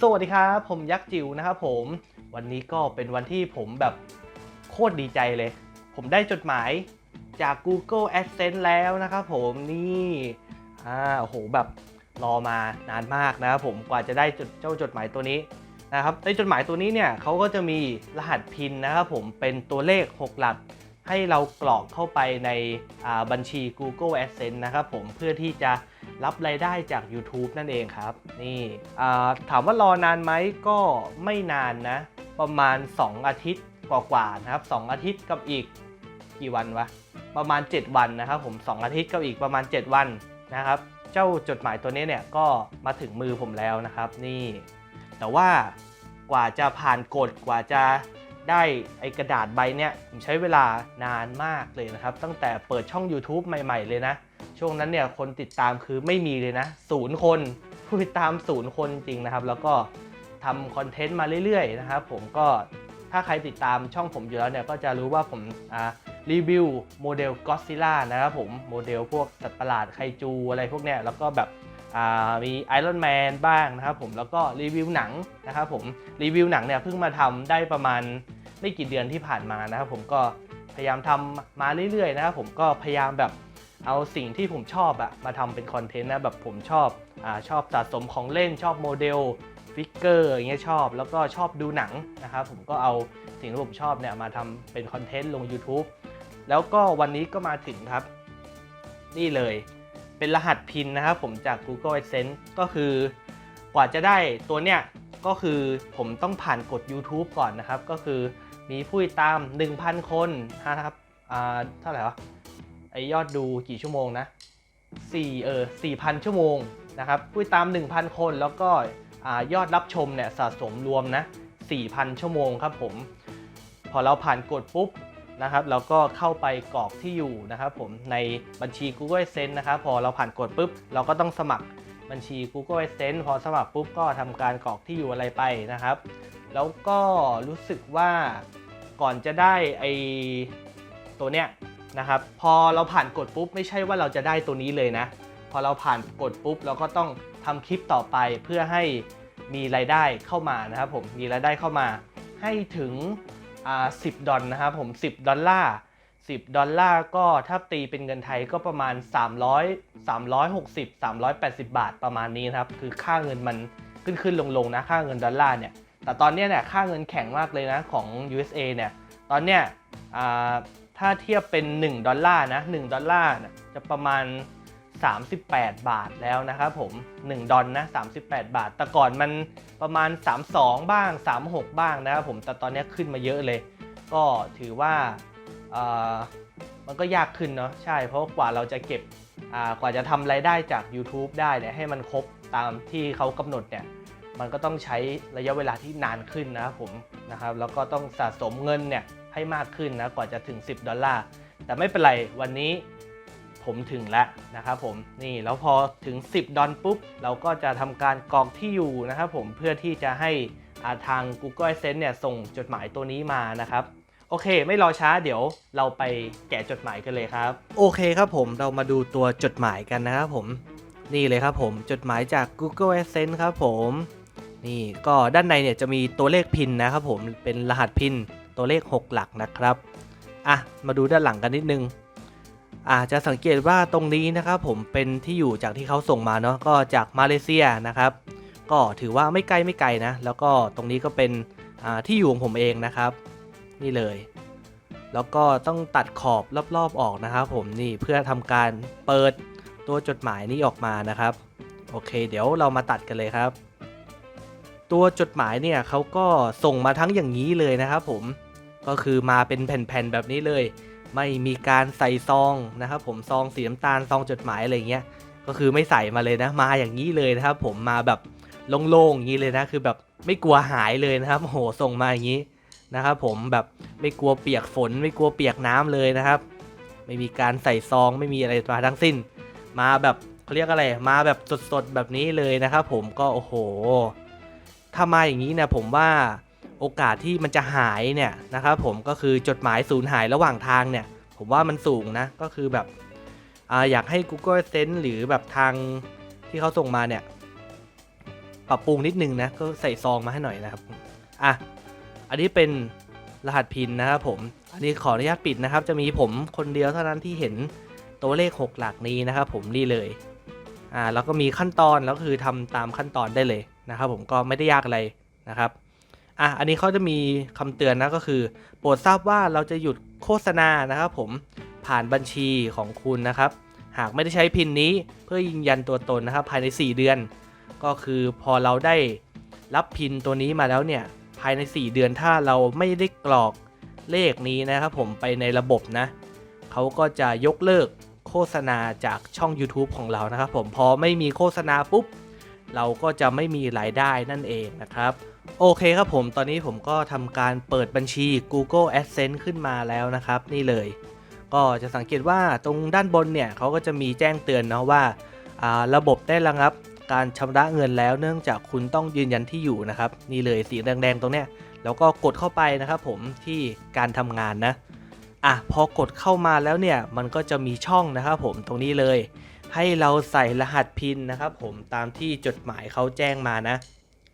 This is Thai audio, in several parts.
สวัสดีครับ ผมยักษ์จิ๋วนะครับผม วันนี้ก็เป็นวันที่ผมแบบโคตรดีใจเลย ผมได้จดหมายจาก Google Adsense แล้วนะครับผมนี่อ่าโอ้โหแบบรอมานานมากนะครับผมกว่าจะได้จดเจ้าจดหมายตัวนี้นะครับในจดหมายตัวนี้เนี่ยเขาก็จะมีรหัสพินนะครับผมเป็นตัวเลข 6 หลัก ให้เรากรอกเข้าไปในบัญชี Google Adsense นะครับผมเพื่อที่จะ รับรายได้จาก YouTube นั่นเองครับ นี่ถามว่ารอนานไหมก็ไม่นานนะ ประมาณ 2 อาทิตย์กว่าๆนะครับ 2 อาทิตย์กับอีกกี่วันวะ ประมาณ 7 วันนะครับผม 2 อาทิตย์กับอีกประมาณ 7 วันนะครับ เจ้าจดหมายตัวนี้เนี่ยก็มาถึงมือผมแล้วนะครับ นี่ แต่ว่ากว่าจะผ่านกฎกว่าจะได้ไอกระดาษใบเนี่ยผมใช้เวลานานมากเลยนะครับ ตั้งแต่เปิดช่อง YouTube ใหม่ ๆ เลยนะ ช่วงนั้นเนี่ยคนติดตามคือไม่มีเลยนะศูนย์คนผู้ติดตามศูนย์คนจริงนะครับ แล้วก็ทำคอนเทนต์มาเรื่อยๆนะครับผมก็ถ้าใครติดตามช่องผมอยู่แล้วเนี่ยก็จะรู้ว่าผมรีวิวโมเดลก็ซิล่านะครับผมโมเดลพวกสัตว์ประหลาดไคจูอะไรพวกเนี้ยแล้วก็แบบมีไอรอนแมนบ้างนะครับผมแล้วก็รีวิวหนังนะครับผมรีวิวหนังเนี่ยเพิ่งมาทำได้ประมาณไม่กี่เดือนที่ผ่านมานะครับผมก็พยายามทำมาเรื่อยๆนะครับผมก็พยายามแบบ เอาสิ่งที่ผมชอบอะมาทำเป็นคอนเทนต์นะแบบผมชอบอาชอบสะสมของเล่นชอบโมเดลฟิกเกอร์อย่างเงี้ยชอบ แล้วก็ชอบดูหนังนะครับผมก็เอาสิ่งที่ผมชอบเนี่ยมาทำเป็นคอนเทนต์ลง YouTube แล้วก็วันนี้ก็มาถึงครับ นี่เลยเป็นรหัสพินนะครับผมจาก Google Adsense ก็คือกว่าจะได้ตัวเนี้ยก็คือผมต้องผ่านกฎ YouTube ก่อนนะครับ ก็คือมีผู้ติดตาม 1,000 คนนะครับอ่าเท่าไหร่วะ ไอยอดดูกี่ชั่วโมงนะ4เออ4,000 ชั่วโมงนะครับผู้ตาม 1,000 คนแล้วก็อยอดรับชมเนี่ยสะสมรวมนะ 4,000 ชั่วโมงครับผม พอเราผ่านกดปุ๊บนะครับ เราก็เข้าไปกรอกที่อยู่นะครับผมในบัญชี Google Adsense นะครับ พอเราผ่านกดปุ๊บ เราก็ต้องสมัครบัญชี Google Adsense พอสมัครปุ๊บก็ทำการกรอกที่อยู่อะไรไปนะครับ แล้วก็รู้สึกว่าก่อนจะได้ไอตัวเนี้ย นะครับ พอเราผ่านกฎปุ๊บไม่ใช่ว่าเราจะได้ตัวนี้เลยนะ พอเราผ่านกฎปุ๊บเราก็ต้องทำคลิปต่อไปเพื่อให้มีรายได้เข้ามานะครับผมมีรายได้เข้ามาให้ถึงอ่า10ดอลนะครับผม 10 ดอลลาร์ 10 ดอลลาร์ก็ถ้าตีเป็นเงินไทยก็ประมาณ 300 360 380 บาทประมาณนี้นะครับ คือค่าเงินมันขึ้นขึ้นลงลงนะ ค่าเงินดอลลาร์เนี่ย แต่ตอนนี้เนี่ยค่าเงินแข็งมากเลยนะของ USA เนี่ย ตอนเนี้ยอ่า ถ้าเทียบเป็น 1 ดอลลาร์นะ1ดอลลาร์จะประมาณ 38 บาทแล้วนะครับผม 1 ดอลนะ 38 บาท แต่ก่อนมันประมาณ 32 บ้าง 36 บ้างนะครับผม แต่ตอนนี้ขึ้นมาเยอะเลย ก็ถือว่ามันก็ยากขึ้นเนาะ ใช่ เพราะกว่าเราจะเก็บกว่าจะทำรายได้จาก YouTube ได้เนี่ยให้มันครบตามที่เขากำหนดเนี่ย มันก็ต้องใช้ระยะเวลาที่นานขึ้นนะครับผมนะครับ แล้วก็ต้องสะสมเงินเนี่ย ให้มากขึ้นนะกว่าจะถึง 10 ดอลลาร์ แต่ไม่เป็นไรวันนี้ผมถึงแล้วนะครับผมนี่แล้วพอถึง 10 ดอลปุ๊บ เราก็จะทำการกรอกที่อยู่นะครับผมเพื่อที่จะให้าทาง Google Adsense เนี่ยส่งจดหมายตัวนี้มานะครับโอเค ไม่รอช้าเดี๋ยวเราไปแกะจดหมายกันเลยครับ โอเคครับผมเรามาดูตัวจดหมายกันนะครับผมนี่เลยครับผมจดหมายจาก Google Adsense ครับผมนี่ก็ด้านในเนี่ยจะมีตัวเลขพินนะครับผมเป็นรหัสพิน ตัวเลข 6 หลักนะครับอะมาดูด้านหลังกันนิดนึงอาจจะสังเกตว่าตรงนี้นะครับผมเป็นที่อยู่จากที่เขาส่งมาเนาะก็จากมาเลเซียนะครับ ก็ถือว่าไม่ไกลไม่ไกลนะ แล้วก็ตรงนี้ก็เป็นที่อยู่ของผมเองนะครับ นี่เลย แล้วก็ต้องตัดขอบรอบๆออกนะครับผมนี่เพื่อทำการเปิดตัวจดหมายนี้ออกมานะครับ โอเค เดี๋ยวเรามาตัดกันเลยครับ ตัวจดหมายเนี่ยเขาก็ส่งมาทั้งอย่างนี้เลยนะครับผม ก็คือมาเป็นแผ่นๆแบบนี้เลย ไม่มีการใส่ซองนะครับผมซองสีน้ำตาลซองจดหมายอะไรเงี้ยก็คือไม่ใส่มาเลยนะ มาอย่างนี้เลยนะครับผมมาแบบโล่งๆอย่างนี้เลยนะคือแบบไม่กลัวหายเลยนะครับโอ้โหส่งมาอย่างนี้นะครับผมแบบไม่กลัวเปียกฝน ไม่กลัวเปียกน้ำเลยนะครับ ไม่มีการใส่ซองไม่มีอะไรมาทั้งสิ้น มาแบบเขาเรียกอะไรมาแบบสดๆแบบนี้เลยนะครับผมก็โอ้โหถ้ามาอย่างนี้นี่ยผมว่า โอกาสที่มันจะหายเนี่ยนะครับผมก็คือจดหมายสูญหายระหว่างทางเนี่ยผมว่ามันสูงนะก็คือแบบออยากให้ Google Sense หรือแบบทางที่เขาส่งมาเนี่ยปรับปรุงนิดนึงนะก็ใส่ซองมาให้หน่อยนะครับอะอันนี้เป็นรหัสพินนะครับผมอันนี้ขออนุญาตปิดนะครับ จะมีผมคนเดียวเท่านั้นที่เห็นตัวเลข 6 หลักนี้นะครับผมนี่เลยอ่าแล้วก็มีขั้นตอนแล้วคือทำตามขั้นตอนได้เลยนะครับผมก็ไม่ได้ยากอะไรนะครับ อะอันนี้เขาจะมีคำเตือนนะก็คือ โปรดทราบว่าเราจะหยุดโฆษณานะครับผมผ่านบัญชีของคุณนะครับ หากไม่ได้ใช้พินนี้เพื่อยืนยันตัวตนนะครับ ภายใน 4 เดือน ก็คือพอเราได้รับพินตัวนี้มาแล้วเนี่ย ภายใน 4 เดือนถ้าเราไม่ได้กรอกเลขนี้นะครับผมไปในระบบนะเขาก็จะยกเลิกโฆษณาจากช่อง YouTube ของเรานะครับผมพอไม่มีโฆษณาปุ๊บ เราก็จะไม่มีรายได้นั่นเองนะครับ โอเคครับผม ตอนนี้ผมก็ทำการเปิดบัญชี Google AdSense ขึ้นมาแล้วนะครับ นี่เลย ก็จะสังเกตว่าตรงด้านบนเนี่ยเขาก็จะมีแจ้งเตือนนะว่าอ่าระบบได้ระงับการชำระเงินแล้วเนื่องจากคุณต้องยืนยันที่อยู่นะครับ นี่เลยสีแดงๆตรงเนี้ยแล้วก็กดเข้าไปนะครับผมที่การทำงานนะอะพอกดเข้ามาแล้วเนี่ยมันก็จะมีช่องนะครับผมตรงนี้เลย ให้เราใส่รหัสพินนะครับผมตามที่จดหมายเขาแจ้งมานะ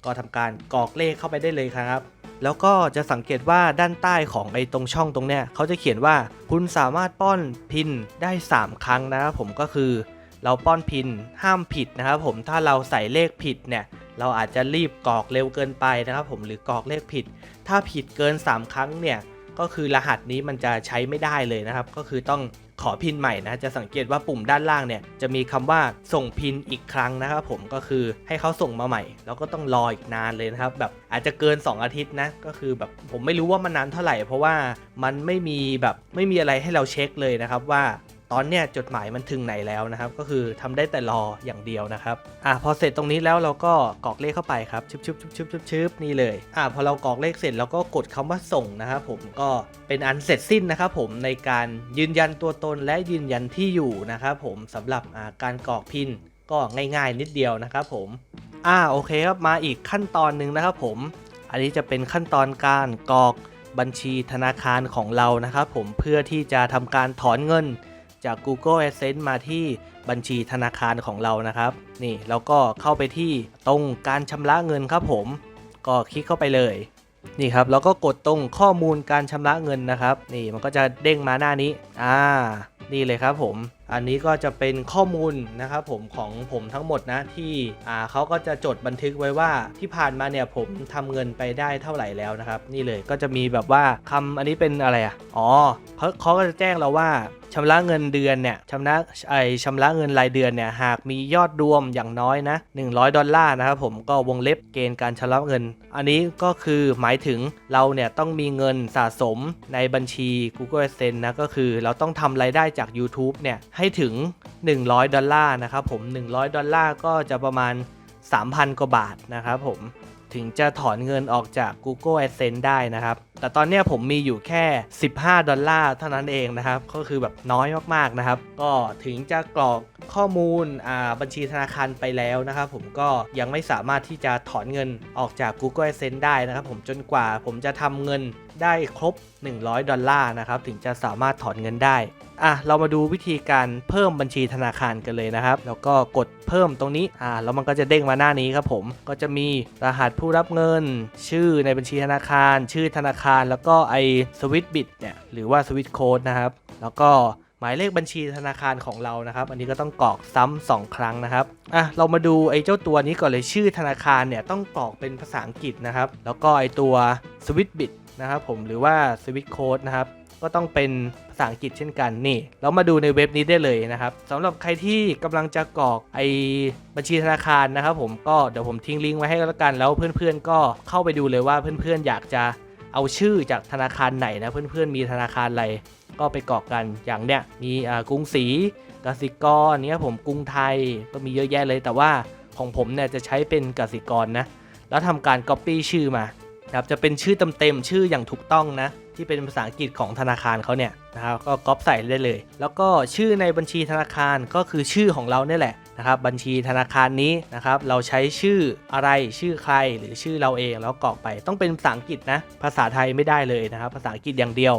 ก็ทำการกรอกเลขเข้าไปได้เลยครับ แล้วก็จะสังเกตว่าด้านใต้ของไอ้ตรงช่องตรงเนี้ยเขาจะเขียนว่าคุณสามารถป้อนพินได้ 3 ครั้งนะครับผมก็คือ เราป้อนพินห้ามผิดนะครับผมถ้าเราใส่เลขผิดเนี่ยเราอาจจะรีบกรอกเร็วเกินไปนะครับผมหรือกรอกเลขผิด ถ้าผิดเกิน 3 ครั้งเนี่ยก็คือรหัสนี้มันจะใช้ไม่ได้เลยนะครับ ก็คือต้อง ขอพินใหม่นะจะสังเกตว่าปุ่มด้านล่างเนี่ยจะมีคำว่าส่งพินอีกครั้งนะครับผมก็คือให้เขาส่งมาใหม่ แล้วก็ต้องรออีกนานเลยนะครับแบบอาจจะเกิน 2 อาทิตย์นะก็คือแบบผมไม่รู้ว่ามันนานเท่าไหร่ เพราะว่ามันไม่มีแบบไม่มีอะไรให้เราเช็คเลยนะครับว่า ตอนเนี้ยจดหมายมันถึงไหนแล้วนะครับ ก็คือทำได้แต่รออย่างเดียวนะครับอะพอเสร็จตรงนี้แล้วเราก็กรอกเลขเข้าไปครับชึบชึบชึบชึบชึบชึบนี่เลยอะพอเรากรอกเลขเสร็จเราก็กดคำว่าส่งนะครับผมก็เป็นอันเสร็จสิ้นนะครับผมในการยืนยันตัวตนและยืนยันที่อยู่นะครับผมสำหรับาการกรอกพินก็ง่าย ๆ นิดเดียวนะครับผมอ่าโอเคครับมาอีกขั้นตอนหนึ่งนะครับผมอันนี้จะเป็นขั้นตอนการกรอกบัญชีธนาคารของเรานะครับผมเพื่อที่จะทำการถอนเงิน จาก Google Adsense มาที่บัญชีธนาคารของเรานะครับ นี่แล้วก็เข้าไปที่ตรงการชำระเงินครับผม ก็คลิกเข้าไปเลย นี่ครับแล้วก็กดตรงข้อมูลการชำระเงินนะครับ นี่มันก็จะเด้งมาหน้านี้ อ่า นี่เลยครับผม อันนี้ก็จะเป็นข้อมูลนะครับผมของผมทั้งหมดนะที่อ่าเขาก็จะจดบันทึกไว้ว่าที่ผ่านมาเนี่ยผมทำเงินไปได้เท่าไหร่แล้วนะครับ นี่เลยก็จะมีแบบว่าคำอันนี้เป็นอะไรอะอ๋อเขาเขาก็จะแจ้งเราว่าชำระเงินเดือนเนี่ยชำระไอชำระเงินรายเดือนเนี่ยหากมียอดรวมอย่างน้อยนะ100 ดอลลาร์นะครับผมก็วงเล็บเกณฑ์การชำระเงิน อันนี้ก็คือหมายถึงเราเนี่ยต้องมีเงินสะสมในบัญชี Google Adsense นะก็คือเราต้องทำรายได้จาก YouTube เนี่ยให้ถึง 100 ดอลลาร์นะครับผม 100 ดอลลาร์ก็จะประมาณ 3,000 กว่าบาทนะครับผม ถึงจะถอนเงินออกจาก Google Adsense ได้นะครับ แต่ตอนนี้ผมมีอยู่แค่ 15 ดอลลาร์เท่านั้นเองนะครับ ก็คือแบบน้อยมากๆนะครับ ก็ถึงจะกรอกข้อมูลอ่าบัญชีธนาคารไปแล้วนะครับผมก็ยังไม่สามารถที่จะถอนเงินออกจาก Google Adsense ได้นะครับผมจนกว่าผมจะทำเงินได้ครบ 100 ดอลลาร์นะครับ ถึงจะสามารถถอนเงินได้ อะเรามาดูวิธีการเพิ่มบัญชีธนาคารกันเลยนะครับ แล้วก็กดเพิ่มตรงนี้อ่าแล้วมันก็จะเด้งมาหน้านี้ครับผมก็จะมีรหัสผู้รับเงิน ชื่อในบัญชีธนาคาร ชื่อธนาคาร แล้วก็ไอสวิตบิตเนี่ยหรือว่าสวิตโค้ดนะครับแล้วก็หมายเลขบัญชีธนาคารของเรานะครับ อันนี้ก็ต้องกรอกซ้ำสองครั้งนะครับ อะ เรามาดูไอ้เจ้าตัวนี้ก่อนเลยชื่อธนาคารเนี่ยต้องกรอกเป็นภาษาอังกฤษนะครับ แล้วก็ไอ้ตัวสวิตบิตนะครับผมหรือว่าสวิตโค้ดนะครับ ก็ต้องเป็นภาษาอังกฤษเช่นกันนี่เรามาดูในเว็บนี้ได้เลยนะครับสำหรับใครที่กำลังจะกรอกไอบัญชีธนาคารนะครับผมก็เดี๋ยวผมทิ้งลิงก์ไว้ให้แล้วกันแล้วเพื่อนๆก็เข้าไปดูเลยว่าเพื่อนๆอยากจะเอาชื่อจากธนาคารไหนนะเพื่อนๆมีธนาคารอะไรก็ไปกรอกกันอย่างเนี้ยมีอ่ากรุงศรีกสิกรเนี้ยผมกรุงไทยก็มีเยอะแยะเลยแต่ว่าของผมเนี่ยจะใช้เป็นกสิกรนะแล้วทำการ Copy ชื่อมานะครับจะเป็นชื่อเต็มๆชื่ออย่างถูกต้องนะ ที่เป็นภาษาอังกฤษของธนาคารเขาเนี่ยนะครับก็ก๊อปใส่ได้เลย แล้วก็ชื่อในบัญชีธนาคารก็คือชื่อของเราเนี่ยแหละนะครับบัญชีธนาคารนี้นะครับเราใช้ชื่ออะไรชื่อใครหรือชื่อเราเองแล้วกรอกไปต้องเป็นภาษาอังกฤษนะภาษาไทยไม่ได้เลยนะครับภาษาอังกฤษอย่างเดียว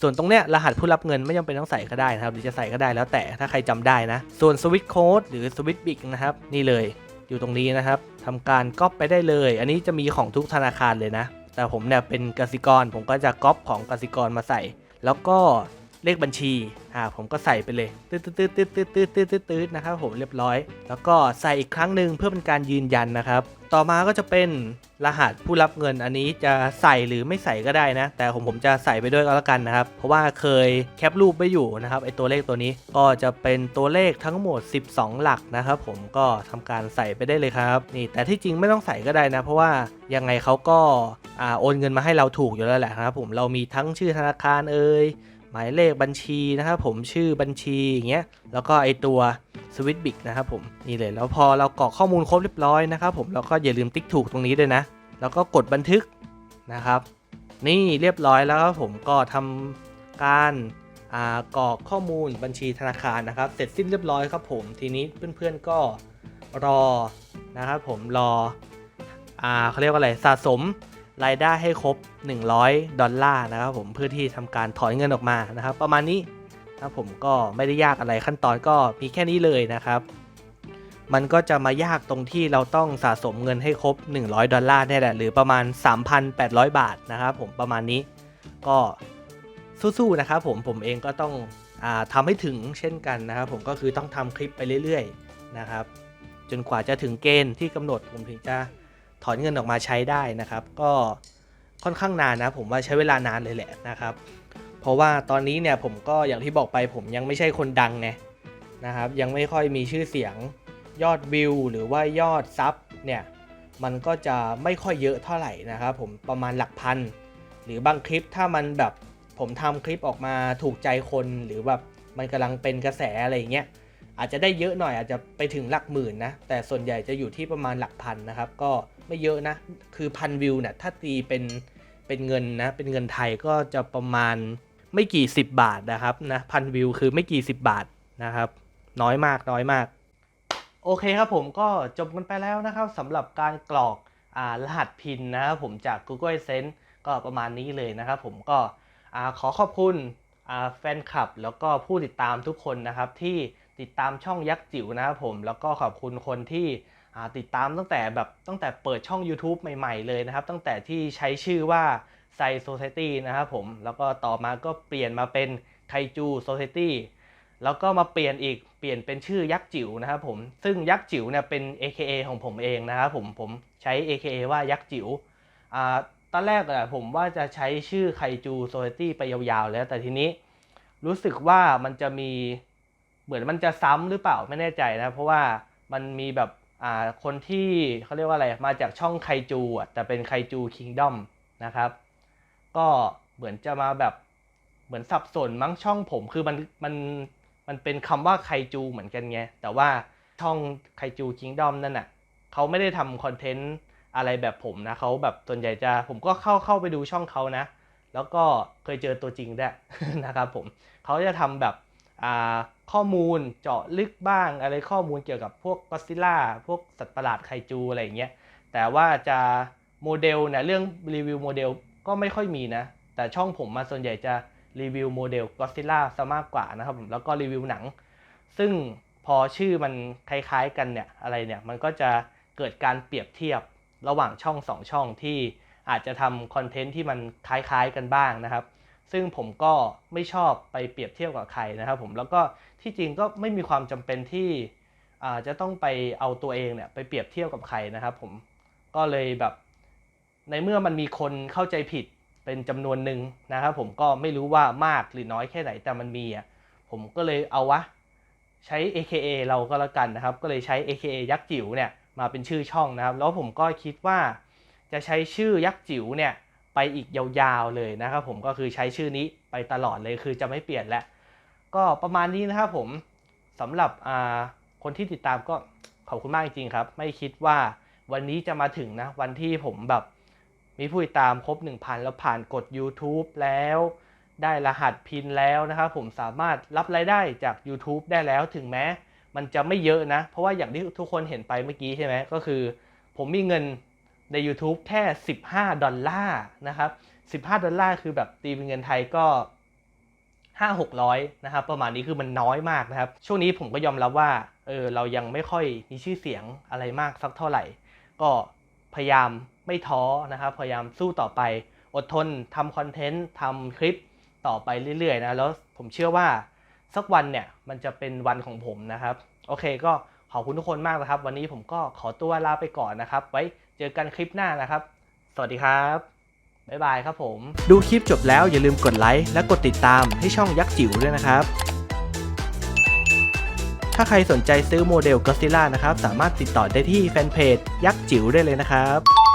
ส่วนตรงเนี้ยรหัสผู้รับเงินไม่จำเป็นต้องใส่ก็ได้นะครับหรือจะใส่ก็ได้แล้วแต่ถ้าใครจำได้นะส่วนสวิตโค้ดหรือสวิตบิกนะครับนี่เลยอยู่ตรงนี้นะครับททำการก๊อปไปได้เลย อันนี้จะมีของทุกธนาคารเลยนะ แต่ผมเนี่ยเป็นกสิกรผมก็จะก๊อปของกสิกรมาใส่ แล้วก็เลขบัญชีอ่าผมก็ใส่ไปเลยตืดตืดตืดตืดตืดตืดตืดนะครับผมเรียบร้อย แล้วก็ใส่อีกครั้งหนึ่งเพื่อเป็นการยืนยันนะครับ ต่อมาก็จะเป็นรหัสผู้รับเงินอันนี้จะใส่หรือไม่ใส่ก็ได้นะ แต่ผมผมจะใส่ไปด้วยก็แล้วกันนะครับ เพราะว่าเคยแคปรูปไว้อยู่นะครับไอตัวเลขตัวนี้ก็จะเป็นตัวเลขทั้งหมด 12 หลักนะครับผมก็ทำการใส่ไปได้เลยครับนี่แต่ที่จริงไม่ต้องใส่ก็ได้นะ เพราะว่ายังไงเขาก็อ่าโอนเงินมาให้เราถูกอยู่แล้วแหละนะครับผมเรามีทั้งชื่อธนาคารเอ่ยหมายเลขบัญชีนะครับผมชื่อบัญชีอย่างเงี้ยแล้วก็ไอตัว สวิตบิกนะครับผมนี่เลยแล้วพอเรากรอกข้อมูลครบเรียบร้อยนะครับผมแล้วก็อย่าลืมติ๊กถูกตรงนี้ด้วยนะ แล้วก็กดบันทึกนะครับ นี่เรียบร้อยแล้วครับผมก็ทำการกรอกข้อมูลบัญชีธนาคารนะครับ เสร็จสิ้นเรียบร้อยครับผมทีนี้เพื่อนๆก็รอนะครับผมรออ่าเขาเรียกว่าอะไรสะสมรายได้ให้ครบ 100 ดอลลาร์นะครับผมเพื่อที่ทำการถอนเงินออกมานะครับ ประมาณนี้ ครับผมก็ไม่ได้ยากอะไรขั้นตอนก็มีแค่นี้เลยนะครับ มันก็จะมายากตรงที่เราต้องสะสมเงินให้ครบ 100 ดอลลาร์เนี่ยแหละ หรือประมาณ 3,800 บาทนะครับผมประมาณนี้ก็สู้ๆนะครับผมผมเองก็ต้องอทำให้ถึงเช่นกันนะครับผมก็คือต้องทำคลิปไปเรื่อยๆนะครับ จนกว่าจะถึงเกณฑ์ที่กำหนดผมถึงจะถอนเงินออกมาใช้ได้นะครับ ก็ค่อนข้างนานนะผมว่าใช้เวลานานเลยแหละนะครับ เพราะว่าตอนนี้เนี่ยผมก็อย่างที่บอกไปผมยังไม่ใช่คนดังไงนะครับยังไม่ค่อยมีชื่อเสียงยอดวิวหรือว่ายอดซับเนี่ยมันก็จะไม่ค่อยเยอะเท่าไหร่นะครับผมประมาณหลักพัน หรือบางคลิปถ้ามันแบบผมทำคลิปออกมาถูกใจคนหรือแบบมันกำลังเป็นกระแสอะไรเงี้ยอาจจะได้เยอะหน่อยอาจจะไปถึงหลักหมื่นนะแต่ส่วนใหญ่จะอยู่ที่ประมาณหลักพันนะครับ ก็ไม่เยอะนะ คือพันวิวเนี่ยถ้าตีเป็นเป็นเงินนะเป็นเงินไทยก็จะประมาณ ไม่กี่สิบบาทนะครับนะพันวิวคือไม่กี่สิบบาทนะครับ น้อยมากน้อยมาก โอเคครับผมก็จบกันไปแล้วนะครับสำหรับการกรอกอรหัสพินนะครับผมจาก Google Sense ก็ประมาณนี้เลยนะครับผมก็ขอขอบคุณแฟนคลับ แล้วก็ผู้ติดตามทุกคนนะครับ ที่ติดตามช่องยักษ์จิ๋วนะครับผมแล้วก็ขอบคุณคนที่ติดตามตั้งแต่แบบตั้งแต่เปิดช่อง YouTube ใหม่ ๆ เลยนะครับ ตั้งแต่ที่ใช้ชื่อว่า ไซโซ c i ตี้นะครับผม แล้วก็ต่อมาก็เปลี่ยนมาเป็นไคจูโซ c i ตี้แล้วก็มาเปลี่ยนอีกเปลี่ยนเป็นชื่อยักษ์จิ๋วนะครับผม ซึ่งยักษ์จิ๋วเนี่ยเป็น AKA ของผมเองนะครับผม ผมใช้ AKA ว่ายักษ์จิ๋วอ่าตอนแรกอะผมว่าจะใช้ชื่อไคจูโซ c i ตี้ไปยาวๆ แล้วแต่ทีนี้รู้สึกว่ามันจะมีเหมือนมันจะซ้ำหรือเปล่าไม่แน่ใจนะ เพราะว่ามันมีแบบอ่าคนที่เขาเรียกว่าอะไรมาจากช่องไคจูอะแต่เป็นไคจูคิงดอมนะครับ ก็เหมือนจะมาแบบเหมือนสับสนมั้งช่องผมคือมันมันมันเป็นคำว่าไคจูเหมือนกันไงแต่ว่าช่องไคจูคิงดอมนั่นน่ะเขาไม่ได้ทำคอนเทนต์อะไรแบบผมนะเขาแบบส่วนใหญ่จะผมก็เข้าเข้าไปดูช่องเขานะ แล้วก็เคยเจอตัวจริงด้วยนะครับผมเขาจะทำแบบข้อมูลเจาะลึกบ้างอะไรข้อมูลเกี่ยวกับพวกก็ซิล่าพวกสัตว์ประหลาดไคจูอะไรอย่างเงี้ยแต่ว่าจะโมเดลเนี่ยเรื่องรีวิวโมเดล ก็ไม่ค่อยมีนะ แต่ช่องผมมาส่วนใหญ่จะรีวิวโมเดลก็ซิล่าซะมากกว่านะครับผมแล้วก็รีวิวหนัง ซึ่งพอชื่อมันคล้ายๆกันเนี่ยอะไรเนี่ยมันก็จะเกิดการเปรียบเทียบระหว่างช่องสองช่องที่อาจจะทำคอนเทนต์ที่มันคล้ายๆกันบ้างนะครับ ซึ่งผมก็ไม่ชอบไปเปรียบเทียบกับใครนะครับผมแล้วก็ที่จริงก็ไม่มีความจำเป็นที่จะต้องไปเอาตัวเองเนี่ยไปเปรียบเทียบกับใครนะครับผมก็เลยแบบ ในเมื่อมันมีคนเข้าใจผิดเป็นจำนวนหนึ่งนะครับผมก็ไม่รู้ว่ามากหรือน้อยแค่ไหนแต่มันมีอะผมก็เลยเอาวะใช้ AKA เราก็แล้วกันนะครับ ก็เลยใช้ AKA ยักษ์จิ๋วเนี่ยมาเป็นชื่อช่องนะครับ แล้วผมก็คิดว่าจะใช้ชื่อยักษ์จิ๋วเนี่ยไปอีกยาวๆเลยนะครับ ผมก็คือใช้ชื่อนี้ไปตลอดเลยคือจะไม่เปลี่ยนแล้วก็ประมาณนี้นะครับผมสำหรับอ่าคนที่ติดตามก็ขอบคุณมากจริงๆครับ ไม่คิดว่าวันนี้จะมาถึงนะวันที่ผมแบบ มีผู้ติดตามครบ 1,000 แล้วผ่านกด YouTube แล้วได้รหัสพินแล้วนะครับผมสามารถรับรายได้จาก YouTube ได้แล้วถึงแม้ มันจะไม่เยอะนะ เพราะว่าอย่างที่ทุกคนเห็นไปเมื่อกี้ใช่ไหมก็คือ ผมมีเงินใน YouTube แค่ 15 ดอลลาร์นะครับ 15 ดอลลาร์คือแบบตีเป็นเงินไทยก็ห้าหกร้อยนะครับ ประมาณนี้คือมันน้อยมากนะครับ ช่วงนี้ผมก็ยอมรับว่าเออเรายังไม่ค่อยมีชื่อเสียงอะไรมากสักเท่าไหร่ ก็พยายาม ไม่ท้อนะครับ พยายามสู้ต่อไป อดทนทำคอนเทนต์ทำคลิปต่อไปเรื่อยๆนะ แล้วผมเชื่อว่าสักวันเนี่ยมันจะเป็นวันของผมนะครับ โอเคก็ขอบคุณทุกคนมากนะครับ วันนี้ผมก็ขอตัวลาไปก่อนนะครับ ไว้เจอกันคลิปหน้านะครับ สวัสดีครับ บ๊ายบายครับผม ดูคลิปจบแล้วอย่าลืมกดไลค์และกดติดตามให้ช่องยักษ์จิ๋วด้วยนะครับ ถ้าใครสนใจซื้อโมเดลก็ d z ิล่านะครับ สามารถติดต่อได้ที่แฟนเพจยักษ์จิ๋วได้เลยนะครับ